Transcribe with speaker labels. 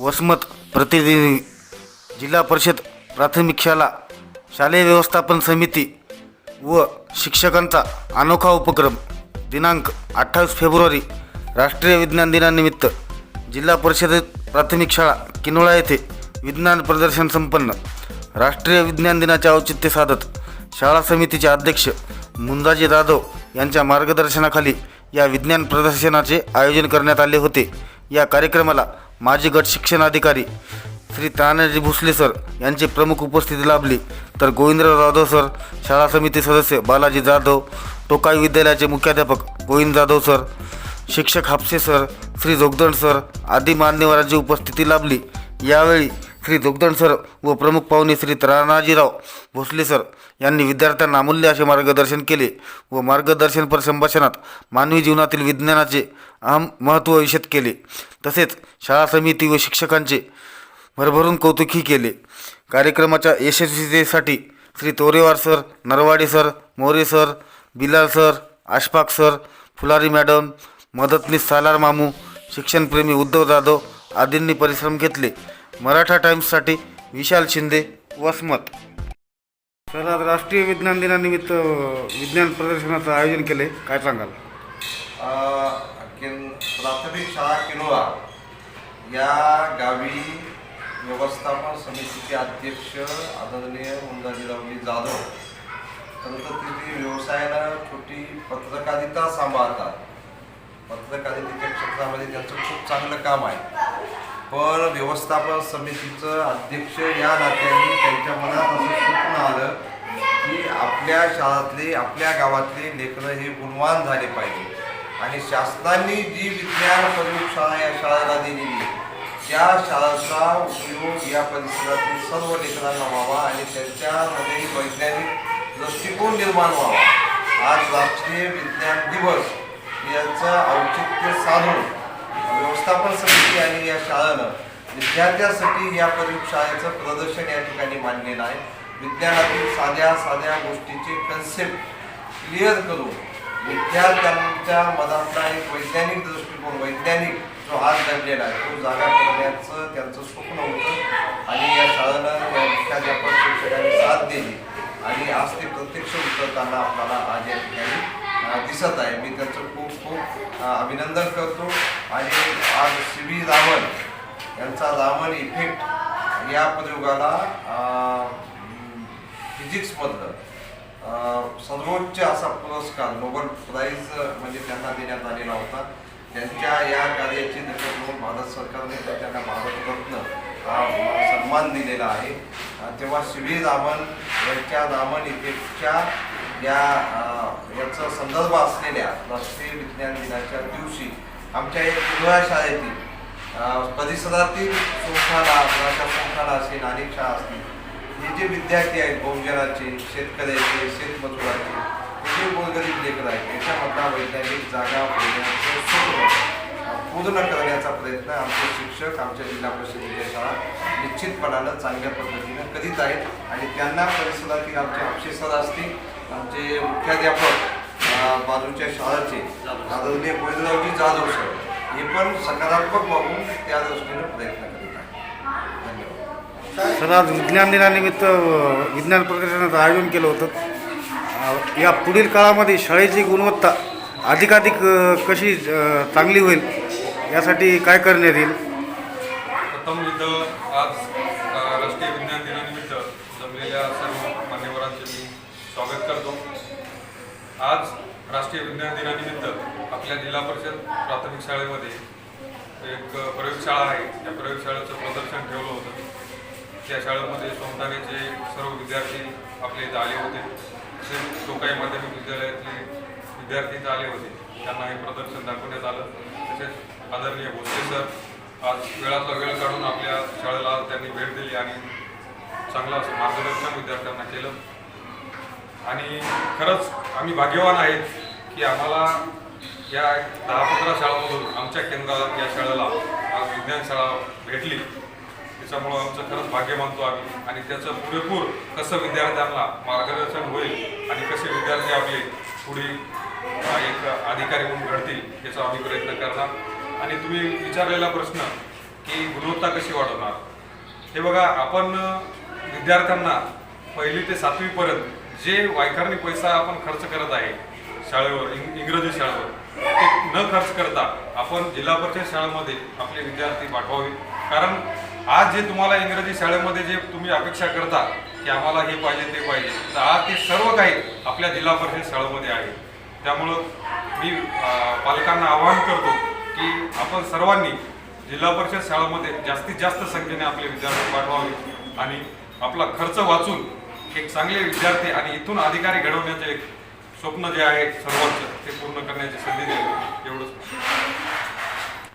Speaker 1: वसमत प्रतिनिधी जिल्हा परिषद प्राथमिक शाळा शालेय व्यवस्थापन समिती व शिक्षकांचा अनोखा उपक्रम. दिनांक अठ्ठावीस फेब्रुवारी राष्ट्रीय विज्ञान दिनानिमित्त जिल्हा परिषद प्राथमिक शाळा किनोळा येथे विज्ञान प्रदर्शन संपन्न. राष्ट्रीय विज्ञान दिनाचे औचित्य साधत शाळा समितीचे अध्यक्ष मुंदाजी जाधव यांच्या मार्गदर्शनाखाली या विज्ञान प्रदर्शनाचे आयोजन करण्यात आले होते. या कार्यक्रमाला माजी गट शिक्षणाधिकारी श्री तानाजी भोसले सर यांची प्रमुख उपस्थिती लाभली. तर गोविंदराव जाधव सर शाळा समिती सदस्य बालाजी जाधव टोकाई विद्यालयाचे मुख्याध्यापक गोविंद जाधव सर शिक्षक हापसे सर श्री जोगदंड सर आदी मान्यवरांची उपस्थिती लाभली. यावेळी श्री जोगदंड सर व प्रमुख पाहुणे श्री तानाजीराव भोसले सर यांनी विद्यार्थ्यांना अमूल्य असे मार्गदर्शन केले व मार्गदर्शनपर संभाषणात मानवी जीवनातील विज्ञानाचे अहम महत्त्व विषद केले. तसेच शाळा समिती व शिक्षकांचे भरभरून कौतुकही केले. कार्यक्रमाच्या यशस्वीतेसाठी Shri Torewar sir Narwade sir More sir Bilal sir Ashfaq sir Phulari madam मदतनीस सालार मामू शिक्षणप्रेमी उद्धव जाधव आदींनी परिश्रम घेतले. मराठा टाइम्ससाठी विशाल शिंदे वसमत. सर आज राष्ट्रीय विज्ञान दिनानिमित्त विज्ञान प्रदर्शनाचं आयोजन केले काय सांगाल?
Speaker 2: किन- प्राथमिक शाळा किनोळा या गावी व्यवस्थापन समितीचे अध्यक्ष आदरणीय मुंदाजीरावजी जाधव खरंतर तिथे व्यवसायाला छोटी पत्रकारिता सांभाळतात. पत्रकारितेच्या क्षेत्रामध्ये त्यांचं खूप चांगलं काम आहे. पण व्यवस्थापन समितीचं अध्यक्ष या नात्याने त्यांच्या मनात असं स्वप्न आलं की आपल्या शाळातले आपल्या गावातले लेकरं हे गुणवान झाले पाहिजे. आणि शासनाने जी विज्ञान प्रयोगशाळा या शाळेला दिलेली त्या शाळेचा उपयोग या परिसरातील सर्व लेकरांना व्हावा आणि त्यांच्यामध्ये वैज्ञानिक दृष्टिकोन निर्माण व्हावा. आज राष्ट्रीय विज्ञान दिवस याचं औचित्य साधून व्यवस्थापन समिती आणि या शाळेनं विद्यार्थ्यांसाठी या प्रयोगशाळेचं प्रदर्शन या ठिकाणी मांडलेलं आहे. विज्ञानातील साध्या साध्या गोष्टीचे कन्सेप्ट क्लिअर करून विद्यार्थ्यांच्या मनातला एक वैज्ञानिक दृष्टिकोन वैज्ञानिक जो हात धरलेला आहे तो जागा करण्याचं त्यांचं स्वप्न होतं. आणि या शाळेनं या मुख्याध्यापक शिक्षकांनी साथ दिली. आणि आज ते प्रत्यक्ष उतरताना आपल्याला आज या ठिकाणी दिसत आहे. मी त्यांचं खूप खूप अभिनंदन करतो. आणि आज सी व्ही रावण यांचा रावण इफेक्ट या प्रयोगाला फिजिक्समधलं. सर्वोच्च असा पुरस्कार नोबल प्राईज म्हणजे त्यांना देण्यात आलेला होता. त्यांच्या या कार्याची दखल घेऊन भारत सरकारने त्यांना भारतरत्न हा सन्मान दिलेला आहे. अं, तेव्हा शिवी रामन यांच्या रामन इफेक्टच्या या याचा संदर्भ असलेल्या राष्ट्रीय विज्ञान दिनाच्या दिवशी आमच्या एक किनोळा शाळेतील परिसरातील संस्थाला भाषा संस्थाला असेल अनेक शाळा असतील. हे जे विद्यार्थी आहेत बहुजनाचे शेतकऱ्याचे शेतमजुराचे हे जे गोरगरीब लेकर आहेत याच्यामधला वैज्ञानिक जागा स्वप्न पूर्ण करण्याचा प्रयत्न आमचे शिक्षक आमच्या जिल्हा परिषदेच्या शाळा निश्चितपणानं चांगल्या पद्धतीनं करीत आहेत आणि त्यांना परिसरातील आमचे अक्षेसर असतील आमचे मुख्याध्यापक बाजूच्या शाळेचे आदरणीय गोविंदरावजी जाधव सर हे पण सकारात्मक वागून त्या दृष्टीनं प्रयत्न करतात.
Speaker 1: सर आज विज्ञान दिनानिमित्त विज्ञान प्रदर्शनाचं आयोजन केलं होतं. या पुढील काळामध्ये शाळेची गुणवत्ता अधिकाधिक कशी चांगली होईल यासाठी काय करण्यात येईल?
Speaker 3: प्रथम इथं आज राष्ट्रीय विज्ञान दिनानिमित्त जमलेल्या सर्व मान्यवरांचे मी स्वागत करतो. आज राष्ट्रीय विज्ञान दिनानिमित्त आपल्या जिल्हा परिषद प्राथमिक शाळेमध्ये एक प्रयोगशाळा आहे. त्या प्रयोगशाळेचं प्रदर्शन ठेवलं होतं. त्या शाळेमध्ये सोमठाण्याचे सर्व विद्यार्थी आपले इथं आले होते. तसेच टोकाई माध्यमिक विद्यालयातले विद्यार्थी इथं आले होते. त्यांना हे प्रदर्शन दाखवण्यात आलं. तसेच आदरणीय भोसले सर आज वेळातला वेळ काढून आपल्या शाळेला त्यांनी भेट दिली आणि चांगलं असं मार्गदर्शन विद्यार्थ्यांना केलं. आणि खरंच आम्ही भाग्यवान आहेत की आम्हाला या दहा पंधरा शाळांमधून आमच्या केंद्रात या शाळेला आज विज्ञान शाळा भेटली. त्याच्यामुळं आमचं खरंच भाग्य मानतो आम्ही. आणि त्याचं पुरेपूर कसं विद्यार्थ्यांना मार्गदर्शन होईल आणि कसे विद्यार्थी आपले पुढे एक अधिकारी म्हणून घडतील याचा आम्ही प्रयत्न करणार. आणि तुम्ही विचारलेला प्रश्न की गुणवत्ता कशी वाढवणार? हे बघा आपण विद्यार्थ्यांना पहिली ते सातवीपर्यंत जे वायकारणी पैसा आपण खर्च करत आहे शाळेवर इंग इंग्रजी शाळेवर ते न खर्च करता आपण जिल्हा परिषद शाळेमध्ये आपले विद्यार्थी पाठवावे. कारण आज जे तुम्हाला इंग्रजी शाळेमध्ये जे तुम्ही अपेक्षा करता की आम्हाला हे पाहिजे ते पाहिजे तर आज ते सर्व काही आपल्या जिल्हा परिषद शाळेमध्ये आहे. त्यामुळं मी पालकांना आवाहन करतो की आपण सर्वांनी जिल्हा परिषद शाळेमध्ये जास्तीत जास्त संख्येने आपले विद्यार्थी पाठवावे आणि आपला खर्च वाचून एक चांगले विद्यार्थी आणि इथून अधिकारी घडवण्याचे एक स्वप्न जे आहे सर्वांचं ते पूर्ण करण्याची संधी द्यावी एवढंच.